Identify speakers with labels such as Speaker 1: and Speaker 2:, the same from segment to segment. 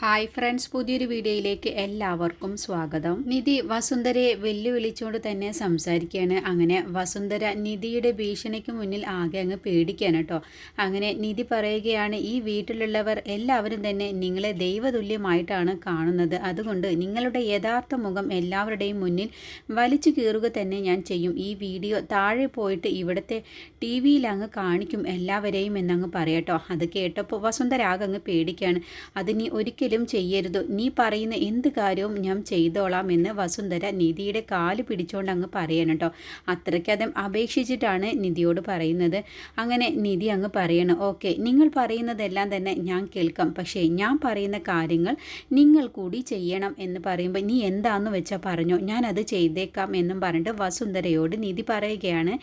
Speaker 1: Hi friends പുതിയൊരു വീഡിയോയിലേക്ക് എല്ലാവർക്കും സ്വാഗതം. നിധി വസുന്ധരയെ വെല്ലുവിളിച്ചുകൊണ്ട് തന്നെ സംസാരിക്കുകയാണ്. അങ്ങനെ വസുന്ധര നിധിയുടെ ഭീഷണിക്ക് മുന്നിൽ ആകെ അങ്ങ് പേടിക്കുകയാണ് കേട്ടോ. അങ്ങനെ നിധി പറയുകയാണ് ഈ വീട്ടിലുള്ളവർ എല്ലാവരും തന്നെ നിങ്ങളെ ദൈവതുല്യമായിട്ടാണ് കാണുന്നത്. അതുകൊണ്ട് നിങ്ങളുടെ യഥാർത്ഥ മുഖം എല്ലാവരുടെയും മുന്നിൽ വലിച്ചു കീറുക തന്നെ ഞാൻ ചെയ്യും. ഈ വീഡിയോ താഴെ പോയിട്ട് ഇവിടുത്തെ ടി വിയിൽ അങ്ങ് കാണിക്കും എല്ലാവരെയും എന്നങ്ങ് പറയട്ടോ അത് കേട്ടപ്പോൾ വസുന്ധര ആകെ അങ്ങ് പേടിക്കുകയാണ്. അതിനി നീ ഒരിക്കലും ചെയ്യരുത്. നീ പറയുന്ന എന്ത് കാര്യവും ഞാൻ ചെയ്തോളാം എന്ന് വസുന്ധര നിധിയുടെ കാൽ പിടിച്ചുകൊണ്ട് അങ്ങ് പറയണം കേട്ടോ അത്രയ്ക്കതും അപേക്ഷിച്ചിട്ടാണ് നിധിയോട് പറയുന്നത്. അങ്ങനെ നിധി അങ്ങ് പറയണം ഓക്കെ നിങ്ങൾ പറയുന്നതെല്ലാം തന്നെ ഞാൻ കേൾക്കാം. പക്ഷേ ഞാൻ പറയുന്ന കാര്യങ്ങൾ നിങ്ങൾ കൂടി ചെയ്യണം എന്ന് പറയുമ്പോൾ നീ എന്താന്ന് വെച്ചാൽ പറഞ്ഞോ? ഞാൻ അത് ചെയ്തേക്കാം എന്നും പറഞ്ഞിട്ട് വസുന്ധരയോട് നിധി പറയുകയാണ്.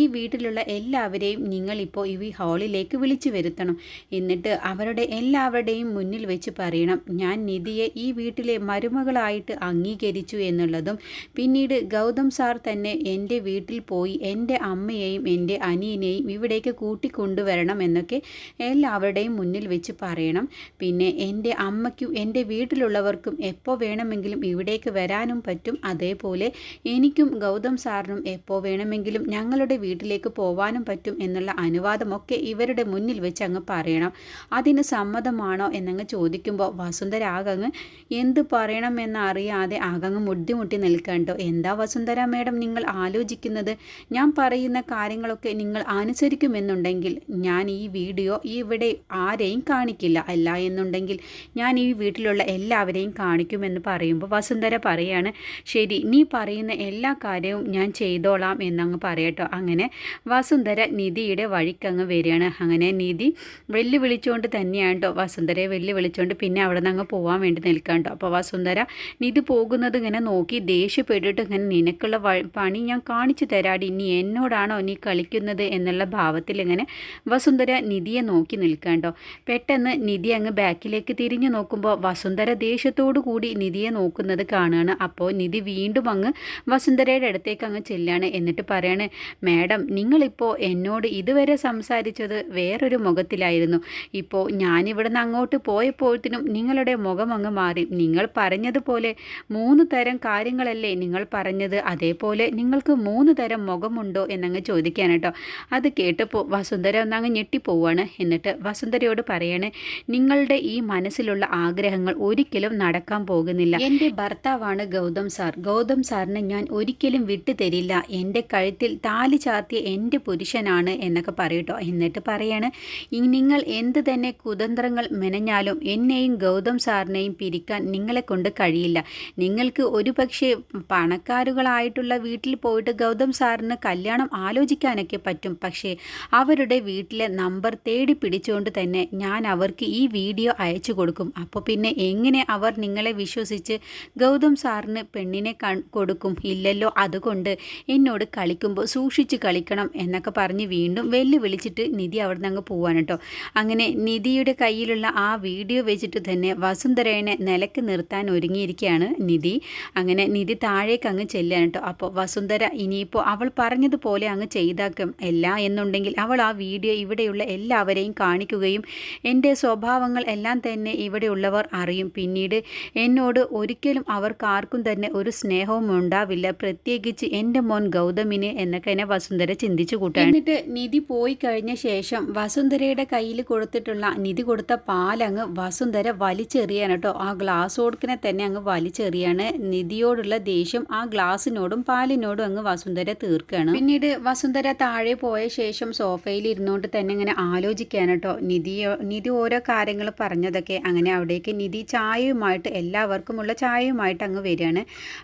Speaker 1: ഈ വീട്ടിലുള്ള എല്ലാവരെയും നിങ്ങളിപ്പോൾ ഈ ഹാളിലേക്ക് വിളിച്ചു വരുത്തണം. എന്നിട്ട് അവരുടെ എല്ലാവരുടെയും മുന്നിൽ വെച്ച് പറയണം. ഞാൻ നിധിയെ ഈ വീട്ടിലെ മരുമകളായിട്ട് അംഗീകരിച്ചു എന്നുള്ളതും പിന്നീട് ഗൗതം സാർ തന്നെ എന്റെ വീട്ടിൽ പോയി എന്റെ അമ്മയെയും എന്റെ അനിയനെയും ഇവിടേക്ക് കൂട്ടിക്കൊണ്ടുവരണം എന്നൊക്കെ എല്ലാവരുടെയും മുന്നിൽ വെച്ച് പറയണം. പിന്നെ എന്റെ അമ്മയ്ക്കും എന്റെ വീട്ടിലുള്ളവർക്കും എപ്പോൾ വേണമെങ്കിലും ഇവിടേക്ക് വരാനും പറ്റും. അതേപോലെ എനിക്കും ഗൗതം സാറിനും എപ്പോൾ വേണമെങ്കിലും ഞങ്ങളുടെ വീട്ടിലേക്ക് പോവാനും പറ്റും എന്നുള്ള അനുവാദമൊക്കെ ഇവരുടെ മുന്നിൽ വെച്ച് അങ്ങ് പറയണം. അതിന് സമ്മതമാണോ എന്നങ്ങ് ചോദിക്കുമ്പോൾ വസുന്ധര ആകങ്ങ് എന്ത് പറയണമെന്ന് അറിയാതെ ആകങ്ങ് മുട്ടിമുട്ടി നിൽക്കണ്ടോ എന്താ വസുന്ധര മേഡം നിങ്ങൾ ആലോചിക്കുന്നത്? ഞാൻ പറയുന്ന കാര്യങ്ങളൊക്കെ നിങ്ങൾ അനുസരിക്കുമെന്നുണ്ടെങ്കിൽ ഞാൻ ഈ വീഡിയോ ഇവിടെ ആരെയും കാണിക്കില്ല. അല്ല എന്നുണ്ടെങ്കിൽ ഞാൻ ഈ വീട്ടിലുള്ള എല്ലാവരെയും കാണിക്കുമെന്ന് പറയുമ്പോൾ വസുന്ധര പറയാണ് ശരി നീ പറയുന്ന എല്ലാ കാര്യവും ഞാൻ ചെയ്തോളാം എന്നങ്ങ് പറയട്ടോ അങ്ങനെ വസുന്ധര നിധിയുടെ വഴിക്കങ്ങ് വരികയാണ്. അങ്ങനെ നിധി വെല്ലുവിളിച്ചുകൊണ്ട് തന്നെയാണ് കേട്ടോ വസുന്ധരയെ വെല്ലുവിളിച്ചുകൊണ്ട്. പിന്നെ അവിടെ നിന്ന് അങ്ങ് പോകാൻ വേണ്ടി നിൽക്കാണ്ടോ അപ്പോൾ വസുന്ധര നിധി പോകുന്നത് ഇങ്ങനെ നോക്കി ദേഷ്യപ്പെട്ടിട്ട് ഇങ്ങനെ നിനക്കുള്ള പണി ഞാൻ കാണിച്ചു തരാടി. നീ എന്നോടാണോ നീ കളിക്കുന്നത്? എന്നുള്ള ഭാവത്തിൽ ഇങ്ങനെ വസുന്ധര നിധിയെ നോക്കി നിൽക്കാണ്ടോ പെട്ടെന്ന് നിധി അങ്ങ് ബാക്കിലേക്ക് തിരിഞ്ഞു നോക്കുമ്പോൾ വസുന്ധര ദേഷ്യത്തോടു കൂടി നിധിയെ നോക്കുന്നത് കാണുകയാണ് അപ്പോൾ നിധി വീണ്ടും അങ്ങ് വസുന്ധരയുടെ അടുത്തേക്ക് അങ്ങ് ചെല്ലാണ്. എന്നിട്ട് പറയാണ് മാഡം നിങ്ങളിപ്പോൾ എന്നോട് ഇതുവരെ സംസാരിച്ചത് വേറൊരു മുഖത്തിലായിരുന്നു. ഇപ്പോൾ ഞാനിവിടുന്ന് അങ്ങോട്ട് പോയപ്പോഴത്തിനും നിങ്ങളുടെ മുഖം അങ്ങ് മാറി. നിങ്ങൾ പറഞ്ഞതുപോലെ മൂന്ന് തരം കാര്യങ്ങളല്ലേ നിങ്ങൾ പറഞ്ഞത്. അതേപോലെ നിങ്ങൾക്ക് മൂന്ന് തരം മുഖമുണ്ടോ എന്നങ്ങ് ചോദിക്കാൻ കേട്ടോ. അത് കേട്ടപ്പോൾ വസുന്ധര ഒന്നങ്ങ് ഞെട്ടിപ്പോവാണ്. എന്നിട്ട് വസുന്ധരയോട് പറയണേ നിങ്ങളുടെ ഈ മനസ്സിലുള്ള ആഗ്രഹങ്ങൾ ഒരിക്കലും നടക്കാൻ പോകുന്നില്ല. എന്റെ ഭർത്താവാണ് ഗൗതം സാർ. ഗൗതം സാറിനെ ഞാൻ ഒരിക്കലും വിട്ടു തരില്ല. എന്റെ കഴുത്തിൽ താലി ചാർത്തിയ എന്റെ പുരുഷനാണ് എന്നൊക്കെ പറയട്ടോ എന്നിട്ട് പറയാണ് നിങ്ങൾ എന്ത് തന്നെ കുതന്ത്രങ്ങൾ മെനഞ്ഞാലും എന്നെയും ഗൗതം സാറിനെയും പിരിക്കാൻ നിങ്ങളെ കൊണ്ട് കഴിയില്ല. നിങ്ങൾക്ക് ഒരു പക്ഷേ പണക്കാരുകളായിട്ടുള്ള വീട്ടിൽ പോയിട്ട് ഗൗതം സാറിന് കല്യാണം ആലോചിക്കാനൊക്കെ പറ്റും. പക്ഷേ അവരുടെ വീട്ടിലെ നമ്പർ തേടി പിടിച്ചുകൊണ്ട് തന്നെ ഞാൻ അവർക്ക് ഈ വീഡിയോ അയച്ചു കൊടുക്കും. അപ്പോൾ പിന്നെ എങ്ങനെ അവർ നിങ്ങളെ വിശ്വസിച്ച് ഗൗതം സാറിന് പെണ്ണിനെ കൊടുക്കും? ഇല്ലല്ലോ അതുകൊണ്ട് എന്നോട് കളിക്കുമ്പോൾ സൂക്ഷിച്ച് കളിക്കണം എന്നൊക്കെ പറഞ്ഞ് വീണ്ടും വെല്ലുവിളിച്ചിട്ട് നിധി അവിടെ നിന്ന് അങ്ങ് പോവാൻ കേട്ടോ. അങ്ങനെ നിധിയുടെ കയ്യിലുള്ള ആ വീഡിയോ വെച്ചിട്ട് വസുന്ധരേനെ നിലയ്ക്ക് നിർത്താൻ ഒരുങ്ങിയിരിക്കുകയാണ് നിധി. അങ്ങനെ നിധി താഴേക്ക് അങ്ങ് ചെല്ലുകയാണ് കേട്ടോ. അപ്പോൾ വസുന്ധര ഇനിയിപ്പോൾ അവൾ പറഞ്ഞതുപോലെ അങ്ങ് ചെയ്താക്കും. എല്ലാ എന്നുണ്ടെങ്കിൽ അവൾ ആ വീഡിയോ ഇവിടെയുള്ള എല്ലാവരെയും കാണിക്കുകയും എന്റെ സ്വഭാവങ്ങൾ എല്ലാം തന്നെ ഇവിടെയുള്ളവർ അറിയും. പിന്നീട് എന്നോട് ഒരിക്കലും അവർക്ക് ആർക്കും തന്നെ ഒരു സ്നേഹവും ഉണ്ടാവില്ല. പ്രത്യേകിച്ച് എന്റെ മോൻ ഗൗതമിന് എന്നൊക്കെ എന്നെ വസുന്ധര ചിന്തിച്ചു കൂട്ടാണ് എന്നിട്ട് നിധി പോയി കഴിഞ്ഞ ശേഷം വസുന്ധരയുടെ കയ്യിൽ കൊടുത്തിട്ടുള്ള നിധി കൊടുത്ത പാലങ്ങ് വസുന്ധര വലിച്ചെറിയാണ് കേട്ടോ ആ ഗ്ലാസ് കൊടുക്കിനെ തന്നെ അങ്ങ് വലിച്ചെറിയാണ്. നിധിയോടുള്ള ദേഷ്യം ആ ഗ്ലാസിനോടും പാലിനോടും അങ്ങ് വസുന്ധര തീർക്കുകയാണ്. പിന്നീട് വസുന്ധര താഴെ പോയ ശേഷം സോഫയിൽ ഇരുന്നുകൊണ്ട് തന്നെ ഇങ്ങനെ ആലോചിക്കുകയാണ് കേട്ടോ നിധി നിധി ഓരോ കാര്യങ്ങൾ പറഞ്ഞതൊക്കെ അങ്ങനെ അവിടേക്ക് നിധി ചായയുമായിട്ട് എല്ലാവർക്കുമുള്ള ചായയുമായിട്ട് അങ്ങ് വരികയാണ്.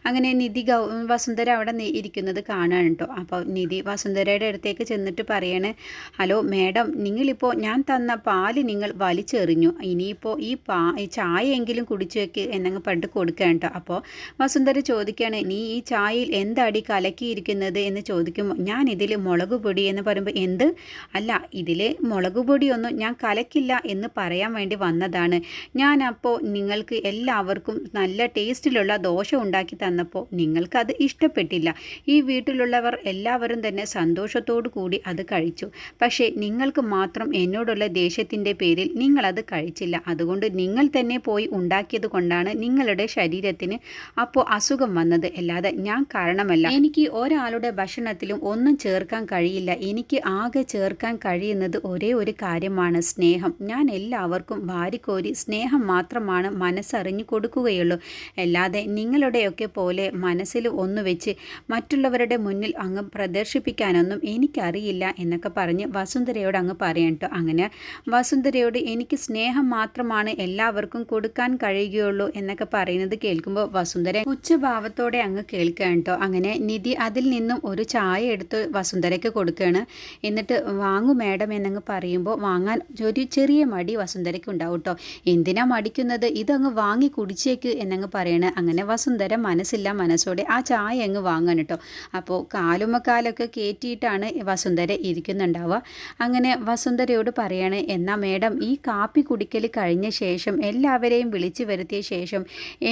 Speaker 1: അങ്ങനെ നിധി ഗൗ വസുന്ധര അവിടെ ഇരിക്കുന്നത് കാണുകയാണ് കേട്ടോ അപ്പോൾ നിധി വസുന്ധരയുടെ അടുത്തേക്ക് ചെന്നിട്ട് പറയാണ് ഹലോ മാഡം നിങ്ങളിപ്പോൾ ഞാൻ തന്ന പാൽ നിങ്ങൾ വലിച്ചെറിഞ്ഞു. ഇനിയിപ്പോൾ ഈ പാ ഈ ചായയെങ്കിലും കുടിച്ചു വെക്ക് എന്നങ്ങ് പണ്ട് കൊടുക്കുക കേട്ടോ. അപ്പോൾ വസുന്ധര ചോദിക്കുകയാണ് നീ ഈ ചായയിൽ എന്താടി കലക്കിയിരിക്കുന്നത്? എന്ന് ചോദിക്കുമ്പോൾ ഞാൻ ഇതിൽ മുളക് പൊടി എന്ന് പറയുമ്പോൾ എന്ത്? അല്ല ഇതിൽ മുളക് പൊടിയൊന്നും ഞാൻ കലക്കില്ല എന്ന് പറയാൻ വേണ്ടി വന്നതാണ്. ഞാൻ അപ്പോൾ നിങ്ങൾക്ക് എല്ലാവർക്കും നല്ല ടേസ്റ്റിലുള്ള ദോശ ഉണ്ടാക്കി തന്നപ്പോൾ നിങ്ങൾക്കത് ഇഷ്ടപ്പെട്ടില്ല. ഈ വീട്ടിലുള്ളവർ എല്ലാവരും തന്നെ സന്തോഷത്തോടു കൂടി അത് കഴിച്ചു. പക്ഷേ നിങ്ങൾക്ക് മാത്രം എന്നോടുള്ള ദേഷ്യത്തിന്റെ പേരിൽ നിങ്ങളത് കഴിച്ചില്ല. അതുകൊണ്ട് നിങ്ങൾ നിങ്ങൾ തന്നെ പോയി ഉണ്ടാക്കിയത് കൊണ്ടാണ് നിങ്ങളുടെ ശരീരത്തിന് അപ്പോൾ അസുഖം വന്നത്. അല്ലാതെ ഞാൻ കാരണമല്ല. എനിക്ക് ഒരാളുടെ ഭക്ഷണത്തിലും ഒന്നും ചേർക്കാൻ കഴിയില്ല. എനിക്ക് ആകെ ചേർക്കാൻ കഴിയുന്നത് ഒരേ ഒരു കാര്യമാണ് സ്നേഹം. ഞാൻ എല്ലാവർക്കും വാരിക്കോരി സ്നേഹം മാത്രമാണ് മനസ്സറിഞ്ഞു കൊടുക്കുകയുള്ളൂ. അല്ലാതെ നിങ്ങളുടെയൊക്കെ പോലെ മനസ്സിൽ ഒന്ന് വെച്ച് മറ്റുള്ളവരുടെ മുന്നിൽ അങ്ങ് പ്രദർശിപ്പിക്കാനൊന്നും എനിക്കറിയില്ല എന്നൊക്കെ പറഞ്ഞ് വസുന്ധരയോട് അങ്ങ് പറയണ്ടോ അങ്ങനെ വസുന്ധരയോട് എനിക്ക് സ്നേഹം മാത്രമാണ് എല്ലാവർക്കും കൊടുക്കാൻ കഴിയുകയുള്ളൂ എന്നൊക്കെ പറയുന്നത് കേൾക്കുമ്പോൾ വസുന്ധര ഉച്ചഭാവത്തോടെ അങ്ങ് കേൾക്കുകയാണ് കേട്ടോ. അങ്ങനെ നിധി അതിൽ നിന്നും ഒരു ചായ എടുത്ത് വസുന്ധരയ്ക്ക് കൊടുക്കുകയാണ്. എന്നിട്ട് വാങ്ങു മേഡം എന്നങ്ങ് പറയുമ്പോൾ വാങ്ങാൻ ഒരു ചെറിയ മടി വസുന്ധരയ്ക്ക് ഉണ്ടാവും കേട്ടോ. എന്തിനാ മടിക്കുന്നത്? ഇതങ്ങ് വാങ്ങി കുടിച്ചേക്ക് എന്നങ്ങ് പറയണ. അങ്ങനെ വസുന്ധര മനസ്സില്ല മനസ്സോടെ ആ ചായ അങ്ങ് വാങ്ങാൻ കേട്ടോ. അപ്പോൾ കാലുമക്കാലൊക്കെ കയറ്റിയിട്ടാണ് വസുന്ധര ഇരിക്കുന്നുണ്ടാവുക. അങ്ങനെ വസുന്ധരയോട് പറയാണ് എന്നാ മേഡം ഈ കാപ്പി കുടിക്കൽ കഴിഞ്ഞ ശേഷം എല്ലാവരെയും വിളിച്ചു വരുത്തിയ ശേഷം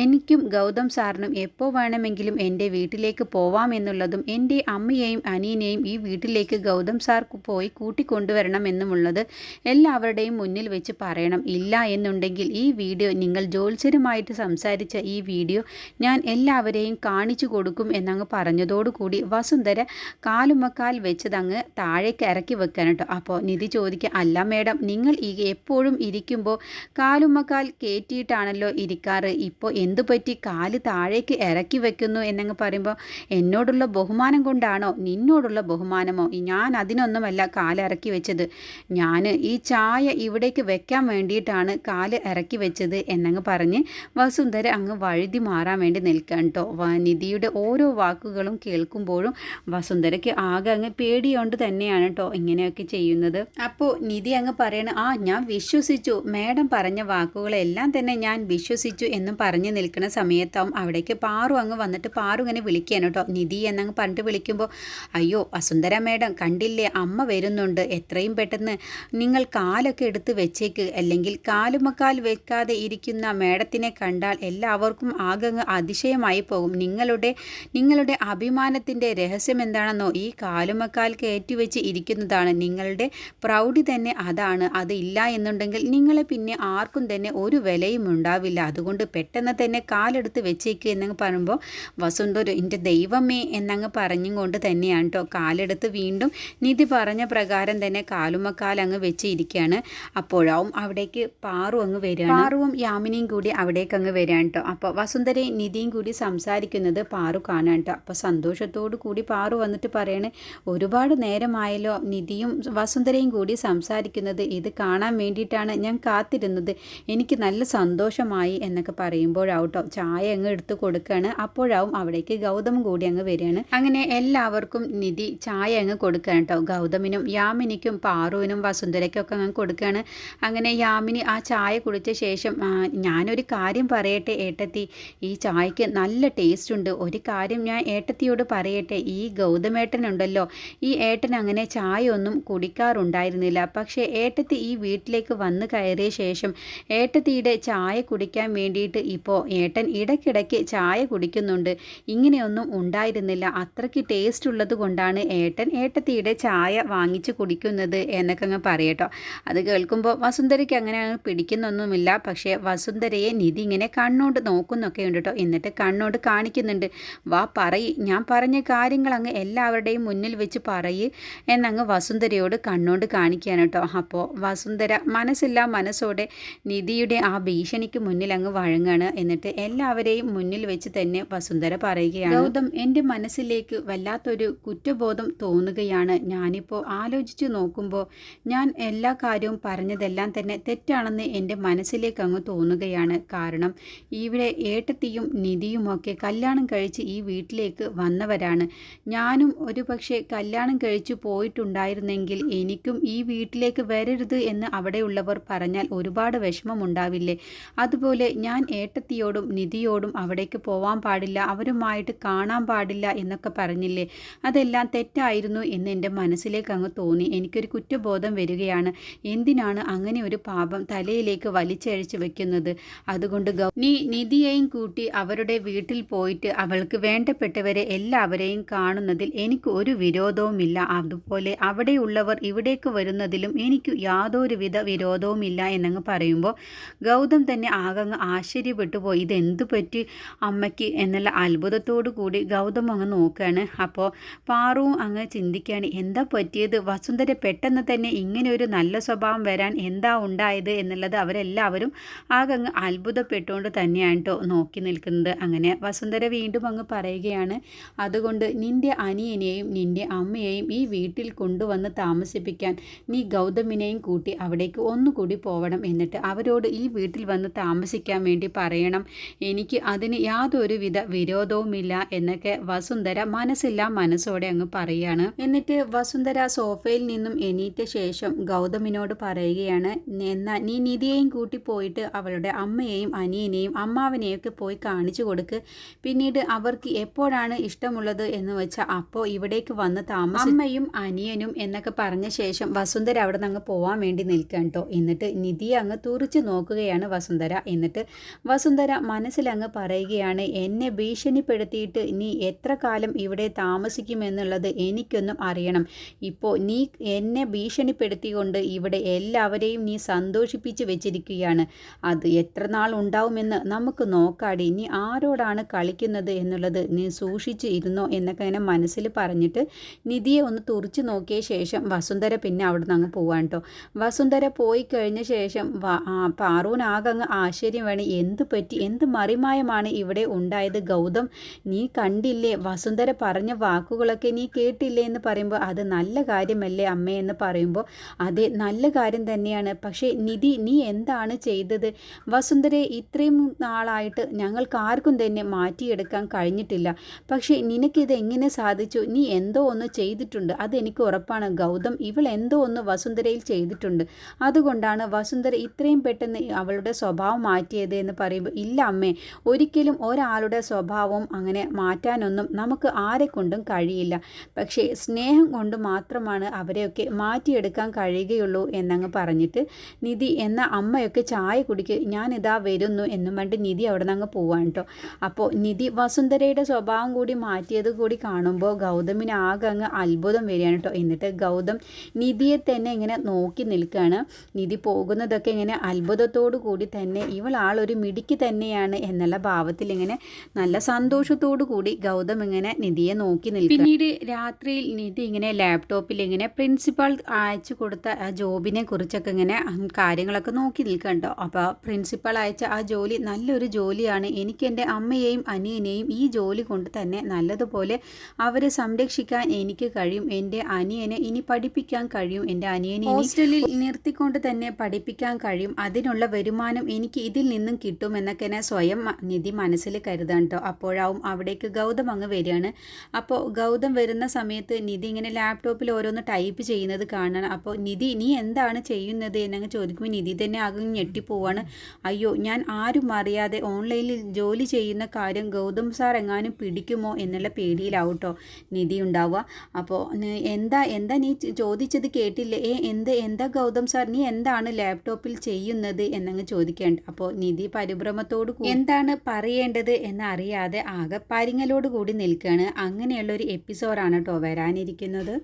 Speaker 1: എനിക്കും ഗൗതം സാറിനും എപ്പോൾ വേണമെങ്കിലും എന്റെ വീട്ടിലേക്ക് പോവാമെന്നുള്ളതും എന്റെ അമ്മയെയും അനിയനെയും ഈ വീട്ടിലേക്ക് ഗൗതം സാർ പോയി കൂട്ടിക്കൊണ്ടുവരണം എന്നുമുള്ളത് എല്ലാവരുടെയും മുന്നിൽ വെച്ച് പറയണം. ഇല്ല എന്നുണ്ടെങ്കിൽ ഈ വീഡിയോ നിങ്ങൾ ജോത്സ്യരുമായിട്ട് സംസാരിച്ച ഈ വീഡിയോ ഞാൻ എല്ലാവരെയും കാണിച്ചു കൊടുക്കും എന്നങ്ങ് പറഞ്ഞതോടുകൂടി വസുന്ധര കാലുമക്കാൽ വെച്ചതങ്ങ് താഴേക്ക് ഇറക്കി വെക്കാൻ കേട്ടോ. അപ്പോൾ നിധി ചോദിക്കുക അല്ല മേഡം നിങ്ങൾ ഈ എപ്പോഴും ഇരിക്കുമ്പോൾ കാലുമ്മക്കാൽ കയറ്റിയിട്ടാണല്ലോ ഇരിക്കാറ്. ഇപ്പോൾ എന്തു പറ്റി? കാൽ താഴേക്ക് ഇറക്കി വെക്കുന്നു എന്നങ്ങ് പറയുമ്പോൾ എന്നോടുള്ള ബഹുമാനം കൊണ്ടാണോ? നിന്നോടുള്ള ബഹുമാനമോ? ഞാൻ അതിനൊന്നുമല്ല കാൽ ഇറക്കി വെച്ചത്. ഞാൻ ഈ ചായ ഇവിടേക്ക് വെക്കാൻ വേണ്ടിയിട്ടാണ് കാൽ ഇറക്കി വെച്ചത് എന്നങ്ങ് പറഞ്ഞ് വസുന്ധര അങ്ങ് വഴുതി മാറാൻ വേണ്ടി നിൽക്കാൻ കേട്ടോ നിധിയുടെ ഓരോ വാക്കുകളും കേൾക്കുമ്പോഴും വസുന്ധരയ്ക്ക് ആകെ അങ്ങ് പേടിയോണ്ട് തന്നെയാണ് കേട്ടോ ഇങ്ങനെയൊക്കെ ചെയ്യുന്നത്. അപ്പോൾ നിധി അങ്ങ് പറയണ ആ ഞാൻ വിശ്വസിച്ചു. മേഡം പറഞ്ഞ വാക്കുകളെല്ലാം തന്നെ ഞാൻ വിശ്വസിച്ചു എന്നും പറഞ്ഞു നിൽക്കുന്ന സമയത്താവും അവിടേക്ക് പാറു അങ്ങ് വന്നിട്ട് പാറു ഇങ്ങനെ വിളിക്കുകയാണ് കേട്ടോ. നിധി എന്നങ്ങ് പറഞ്ഞിട്ട് വിളിക്കുമ്പോൾ അയ്യോ വസുന്ധര മേഡം കണ്ടില്ലേ അമ്മ വരുന്നുണ്ട്. എത്രയും പെട്ടെന്ന് നിങ്ങൾ കാലൊക്കെ എടുത്ത് വെച്ചേക്ക്. അല്ലെങ്കിൽ കാലുമക്കാൽ വെക്കാതെ ഇരിക്കുന്ന മേഡത്തിനെ കണ്ടാൽ എല്ലാവർക്കും ആകങ്ങ് അതിശയമായി പോകും. നിങ്ങളുടെ നിങ്ങളുടെ അഭിമാനത്തിന്റെ രഹസ്യം എന്താണെന്നോ ഈ കാലുമക്കാൽ കയറ്റിവെച്ച് ഇരിക്കുന്നതാണ്. നിങ്ങളുടെ പ്രൗഢി തന്നെ അതാണ്. അത് ഇല്ല എന്നുണ്ടെങ്കിൽ നിങ്ങളെ പിന്നെ ആർക്കും തന്നെ ഒരു വിലയും ഉണ്ടാവില്ല. അതുകൊണ്ട് പെട്ടെന്ന് തന്നെ കാലെടുത്ത് വെച്ചേക്കുക എന്നങ്ങ് പറയുമ്പോൾ വസുന്ധര എന്റെ ദൈവമേ എന്നങ്ങ് പറഞ്ഞും കൊണ്ട് തന്നെയാണ് കേട്ടോ കാലെടുത്ത് വീണ്ടും നിധി പറഞ്ഞ പ്രകാരം തന്നെ കാലുമക്കാൽ അങ്ങ് വെച്ച് ഇരിക്കുകയാണ് അപ്പോഴാവും അവിടേക്ക് പാറു അങ്ങ് വരികയാണ്. പാറുവും യാമിനിയും കൂടി അവിടേക്ക് അങ്ങ് വരികയാണ് കേട്ടോ അപ്പോൾ വസുന്ധരയും നിധിയും കൂടി സംസാരിക്കുന്നത് പാറു കാണാൻ കേട്ടോ അപ്പോൾ സന്തോഷത്തോടു കൂടി പാറു വന്നിട്ട് പറയണേ ഒരുപാട് നേരമായല്ലോ നിധിയും വസുന്ധരയും കൂടി സംസാരിക്കുന്നത്. ഇത് കാണാൻ വേണ്ടിയിട്ടാണ് ഞാൻ കാത്തിരുന്നത്. എനിക്ക് നല്ല സന്തോഷമായി എന്നൊക്കെ പറയുമ്പോഴാവട്ടോ ചായ അങ്ങ് എടുത്ത് കൊടുക്കുകയാണ് അപ്പോഴാവും അവിടേക്ക് ഗൗതം കൂടി അങ്ങ് വരികയാണ്. അങ്ങനെ എല്ലാവർക്കും നിധി ചായ അങ്ങ് കൊടുക്കുകയാണ് കേട്ടോ ഗൗതമിനും യാമിനിക്കും പാറുവിനും വസുന്ധരയ്ക്കും ഒക്കെ അങ്ങ് കൊടുക്കുകയാണ് അങ്ങനെ യാമിനി ആ ചായ കുടിച്ച ശേഷം ഞാനൊരു കാര്യം പറയട്ടെ ഏട്ടത്തി. ഈ ചായക്ക് നല്ല ടേസ്റ്റ് ഉണ്ട്. ഒരു കാര്യം ഞാൻ ഏട്ടത്തിയോട് പറയട്ടെ. ഈ ഗൗതമേട്ടനുണ്ടല്ലോ. ഈ ഏട്ടൻ അങ്ങനെ ചായ ഒന്നും കുടിക്കാറുണ്ടായിരുന്നില്ല. പക്ഷേ ഏട്ടത്തി ഈ വീട്ടിലേക്ക് വന്നു കയറിയ ശേഷം ഏട്ടത്തിയുടെ ചായ കുടിക്കാൻ വേണ്ടിയിട്ട് ഇപ്പോൾ ഏട്ടൻ ഇടയ്ക്കിടയ്ക്ക് ചായ കുടിക്കുന്നുണ്ട്. ഇങ്ങനെയൊന്നും ഉണ്ടായിരുന്നില്ല. അത്രയ്ക്ക് ടേസ്റ്റ് ഉള്ളത് കൊണ്ടാണ് ഏട്ടൻ ഏട്ടത്തിയുടെ ചായ വാങ്ങിച്ച് കുടിക്കുന്നത് എന്നൊക്കെ അങ്ങ് പറയട്ടോ. അത് കേൾക്കുമ്പോൾ വസുന്ധരയ്ക്ക് അങ്ങനെ പിടിക്കുന്നൊന്നുമില്ല. പക്ഷേ വസുന്ധരയെ നിധി ഇങ്ങനെ കണ്ണോണ്ട് നോക്കുന്നൊക്കെ ഉണ്ട് കേട്ടോ. എന്നിട്ട് കണ്ണോണ്ട് കാണിക്കുന്നുണ്ട്. വാ പറയ്. ഞാൻ പറഞ്ഞ കാര്യങ്ങൾ അങ്ങ് എല്ലാവരുടെയും മുന്നിൽ വെച്ച് പറയ് എന്നങ്ങ് വസുന്ധരയോട് കണ്ണോണ്ട് കാണിക്കുകയാണ് കേട്ടോ. അപ്പോൾ വസുന്ധര മനസ്സില്ല മനസ്സോടെ നിധിയുടെ ആ ഭീഷണിക്ക് മുന്നിൽ അങ്ങ് വഴങ്ങാണ് എന്നിട്ട് എല്ലാവരെയും മുന്നിൽ വെച്ച് തന്നെ വസുന്ധര പറയുകയാണ്. ഗൗതം എന്റെ മനസ്സിലേക്ക് വല്ലാത്തൊരു കുറ്റബോധം തോന്നുകയാണ്. ഞാനിപ്പോൾ ആലോചിച്ചു നോക്കുമ്പോൾ ഞാൻ എല്ലാ കാര്യവും പറഞ്ഞതെല്ലാം തന്നെ തെറ്റാണെന്ന് എന്റെ മനസ്സിലേക്ക് അങ്ങ് തോന്നുകയാണ്. കാരണം ഇവിടെ ഏട്ടത്തിയും നിധിയുമൊക്കെ കല്യാണം കഴിച്ച് ഈ വീട്ടിലേക്ക് വന്നവരാണ്. ഞാനും ഒരു പക്ഷേ കല്യാണം കഴിച്ചു പോയിട്ടുണ്ടായിരുന്നെങ്കിൽ എനിക്കും ഈ വീട്ടിലേക്ക് വരരുത് എന്ന് അവിടെയുള്ളവർ പറഞ്ഞാൽ ഒരുപാട് വിഷമമുണ്ടാവില്ലേ അതുപോലെ ഞാൻ ഏട്ടത്തിയോടും നിധിയോടും അവിടേക്ക് പോവാൻ പാടില്ല അവരുമായിട്ട് കാണാൻ പാടില്ല എന്നൊക്കെ പറഞ്ഞില്ലേ? അതെല്ലാം തെറ്റായിരുന്നു എന്ന് എന്റെ മനസ്സിലേക്ക് അങ്ങ് തോന്നി. എനിക്കൊരു കുറ്റബോധം വരികയാണ്. എന്തിനാണ് അങ്ങനെ ഒരു പാപം തലയിലേക്ക് വലിച്ചഴിച്ച് വെക്കുന്നത്? അതുകൊണ്ട് നീ നിധിയെയും കൂട്ടി അവരുടെ വീട്ടിൽ പോയിട്ട് അവൾക്ക് വേണ്ടപ്പെട്ടവരെ എല്ലാവരെയും കാണുന്നതിൽ എനിക്ക് ഒരു വിരോധവുമില്ല. അതുപോലെ അവിടെയുള്ളവർ ഇവിടേക്ക് വരുന്നതിലും എനിക്ക് യാതൊരുവിധ വിരോധവുമില്ല എന്നങ്ങ് പറയുമ്പോൾ ഗൗതം തന്നെ ആകെ അങ്ങ് ആശ്ചര്യപ്പെട്ടു പോയി ഇതെന്തു പറ്റി അമ്മയ്ക്ക്? എന്നുള്ള അത്ഭുതത്തോടു കൂടി ഗൗതം അങ്ങ് നോക്കുകയാണ് അപ്പോൾ പാറുവും അങ്ങ് ചിന്തിക്കുകയാണ് എന്താ പറ്റിയത്? വസുന്ധര പെട്ടെന്ന് തന്നെ ഇങ്ങനെ ഒരു നല്ല സ്വഭാവം വരാൻ എന്താ ഉണ്ടായത്? എന്നുള്ളത് അവരെല്ലാവരും ആകെ അങ്ങ് അത്ഭുതപ്പെട്ടുകൊണ്ട് തന്നെയാണ് കേട്ടോ നോക്കി നിൽക്കുന്നത്. അങ്ങനെ വസുന്ധര വീണ്ടും അങ്ങ് പറയുകയാണ് അതുകൊണ്ട് നിന്റെ അനിയനെയും നിന്റെ അമ്മയെയും ഈ വീട്ടിൽ കൊണ്ടുവന്ന് താമസിപ്പിക്കാൻ നീ ഗൗതമിനെയും കൂട്ടി അവിടേക്ക് ഒന്നുകൂടി പോവണം എന്നിട്ട് അവരോട് ഈ വീട്ടിൽ വന്ന് താമസിക്കാൻ വേണ്ടി പറയണം. എനിക്ക് അതിന് യാതൊരു വിധ വിരോധവുമില്ല എന്നൊക്കെ വസുന്ധര മനസ്സെല്ലാം മനസ്സോടെ അങ്ങ് പറയുകയാണ് എന്നിട്ട് വസുന്ധര സോഫയിൽ നിന്നും എണീറ്റ ശേഷം ഗൗതമിനോട് പറയുകയാണ് എന്നാൽ നീ നിധിയെയും കൂട്ടി പോയിട്ട് അവളുടെ അമ്മയെയും അനിയനെയും അമ്മാവനെയൊക്കെ പോയി കാണിച്ചു കൊടുക്ക്. പിന്നീട് അവർക്ക് എപ്പോഴാണ് ഇഷ്ടമുള്ളത് എന്ന് വെച്ചാൽ അപ്പോൾ ഇവിടേക്ക് വന്ന് താമസം അമ്മയും അനിയനും എന്നൊക്കെ പറഞ്ഞ ശേഷം വസുന്ധര അവിടെ നിന്ന് അങ്ങ് പോവാൻ വേണ്ടി നിൽക്കാൻ കേട്ടോ എന്നിട്ട് നിധിയെ അങ്ങ് തുറിച്ച് നോക്കുകയാണ് വസുന്ധര. എന്നിട്ട് വസുന്ധര മനസ്സിലങ്ങ് പറയുകയാണ് എന്നെ ഭീഷണിപ്പെടുത്തിയിട്ട് നീ എത്ര കാലം ഇവിടെ താമസിക്കുമെന്നുള്ളത് എനിക്കൊന്നും അറിയണം. ഇപ്പോൾ നീ എന്നെ ഭീഷണിപ്പെടുത്തിക്കൊണ്ട് ഇവിടെ എല്ലാവരെയും നീ സന്തോഷിപ്പിച്ച് വെച്ചിരിക്കുകയാണ്. അത് എത്ര നാൾ ഉണ്ടാവുമെന്ന് നമുക്ക് നോക്കാടി. നീ ആരോടാണ് കളിക്കുന്നത് എന്നുള്ളത് നീ സൂക്ഷിച്ച് ഇരുന്നോ? എന്നൊക്കെ ഇങ്ങനെ മനസ്സിൽ പറഞ്ഞിട്ട് നിധിയെ ഒന്ന് തുറിച്ച് നോക്കിയ ശേഷം വസുന്ധര പിന്നെ അവിടെ നിന്ന് അങ്ങ് പോവാൻ കേട്ടോ വസുന്ധര പോയി കഴിഞ്ഞ ശേഷം അങ്ങ് ആശ്ചര്യം വേണം. എന്ത് പറ്റി? എന്ത് മറിമായമാണ് ഇവിടെ ഉണ്ടായത്? ഗൗതം നീ കണ്ടില്ലേ? വസുന്ധര പറഞ്ഞ വാക്കുകളൊക്കെ നീ കേട്ടില്ലേ എന്ന് പറയുമ്പോൾ അത് നല്ല കാര്യമല്ലേ അമ്മേ എന്ന് പറയുമ്പോൾ അതെ നല്ല കാര്യം തന്നെയാണ്. പക്ഷേ നിധി നീ എന്താണ് ചെയ്തത്? വസുന്ധരയെ ഇത്രയും നാളായിട്ട് ഞങ്ങൾക്ക് ആർക്കും തന്നെ മാറ്റിയെടുക്കാൻ കഴിഞ്ഞിട്ടില്ല. പക്ഷേ നിനക്കിത് എങ്ങനെ സാധിച്ചു? നീ എന്തോ ഒന്ന് ചെയ്തിട്ടുണ്ട്. അതെനിക്ക് ഉറപ്പാണ്. ഗൗതം ഇവൾ എന്തോ ഒന്ന് വസുന്ധരയിൽ ചെയ്തിട്ടുണ്ട്. അതുകൊണ്ടാണ് വസുന്ധര ഇത്രയും പെട്ടെന്ന് അവളുടെ സ്വഭാവം മാറ്റിയത് എന്ന് പറയുമ്പോൾ ഇല്ല അമ്മേ ഒരിക്കലും ഒരാളുടെ സ്വഭാവം അങ്ങനെ മാറ്റാനൊന്നും നമുക്ക് ആരെ കൊണ്ടും കഴിയില്ല. പക്ഷേ സ്നേഹം കൊണ്ട് മാത്രമാണ് അവരെയൊക്കെ മാറ്റിയെടുക്കാൻ കഴിയുകയുള്ളൂ എന്നങ്ങ് പറഞ്ഞിട്ട് നിധി എന്ന അമ്മയൊക്കെ ചായ കുടിക്ക് ഞാനിതാ വരുന്നു എന്നും പറഞ്ഞിട്ട് നിധി അവിടെ നിന്ന് അങ്ങ് പോവാൻ കേട്ടോ. അപ്പോൾ നിധി വസുന്ധരയുടെ സ്വഭാവം കൂടി മാറ്റിയത് കൂടി കാണുമ്പോൾ ഗൗതമിന് ആകെ അങ്ങ് അത്ഭുതം വരികയാണ് കേട്ടോ. എന്നിട്ട് ഗൗതം നിധിയെ തന്നെ ഇങ്ങനെ നോക്കി നിൽക്കുകയാണ്. നിധി പോകുന്നതൊക്കെ ഇങ്ങനെ അത്ഭുതത്തോടു കൂടി തന്നെ ഇവൾ ആളൊരു മിടിക്ക് തന്നെയാണ് എന്നുള്ള ഭാവത്തിൽ ഇങ്ങനെ നല്ല സന്തോഷത്തോടു കൂടി ഗൗതം ഇങ്ങനെ നിധിയെ നോക്കി നിൽക്കും പിന്നീട് രാത്രിയിൽ നിധി ഇങ്ങനെ ലാപ്ടോപ്പിൽ ഇങ്ങനെ പ്രിൻസിപ്പാൾ അയച്ചു കൊടുത്ത ആ ജോബിനെ കുറിച്ചൊക്കെ ഇങ്ങനെ കാര്യങ്ങളൊക്കെ നോക്കി നിൽക്കണ്ടോ? അപ്പോൾ പ്രിൻസിപ്പാൾ അയച്ച ആ ജോലി നല്ലൊരു ജോലിയാണ്. എനിക്ക് എന്റെ അമ്മയെയും അനിയനെയും ഈ ജോലി കൊണ്ട് തന്നെ നല്ലതുപോലെ അവരെ സംരക്ഷിക്കാൻ എനിക്ക് കഴിയും. എന്റെ അനിയനെ ഇനി പഠിപ്പിക്കാൻ കഴിയും. എന്റെ അനിയനെ ഹോസ്റ്റലിൽ നിർത്തിക്കൊണ്ട് തന്നെ പഠിപ്പിക്കാൻ കഴിയും. അതിനുള്ള വരുമാനം എനിക്ക് ഇതിൽ നിന്നും കിട്ടും എന്നൊക്കെ എന്നെ സ്വയം നിധി മനസ്സിൽ കരുതാണ് കേട്ടോ അപ്പോഴാവും അവിടേക്ക് ഗൗതം അങ്ങ് വരികയാണ്. അപ്പോൾ ഗൗതം വരുന്ന സമയത്ത് നിധി ഇങ്ങനെ ലാപ്ടോപ്പിൽ ഓരോന്ന് ടൈപ്പ് ചെയ്യുന്നത് കാണണം. അപ്പോൾ നിധി നീ എന്താണ് ചെയ്യുന്നത്? എന്നങ്ങ് ചോദിക്കുമ്പോൾ നിധി തന്നെ ആകെ ഞെട്ടിപ്പോവാണ്. അയ്യോ ഞാൻ ആരും അറിയാതെ ഓൺലൈനിൽ ജോലി ചെയ്യുന്ന കാര്യം ഗൗതം സാർ എങ്ങാനും പിടിക്കുമോ? എന്നുള്ള പേടിയിലാവും കേട്ടോ നിധി ഉണ്ടാവുക. അപ്പോൾ എന്താ എന്താ നീ ചോദിച്ചത് കേട്ടില്ലേ? ഏ എന്ത് എന്താ ഗൗതം സാർ നീ എന്താണ് ലാപ്ടോപ്പിൽ ചെയ്യുന്നത്? എന്നങ്ങ് ചോദിക്കേണ്ട. അപ്പോൾ നിധി പരിഭ്രമത്തോട് എന്താണ് പറയേണ്ടത് എന്നറിയാതെ ആകെ പരിങ്ങലോട് കൂടി നിൽക്കുകയാണ് അങ്ങനെയുള്ള ഒരു എപ്പിസോഡാണ് കേട്ടോ വരാനിരിക്കുന്നത്.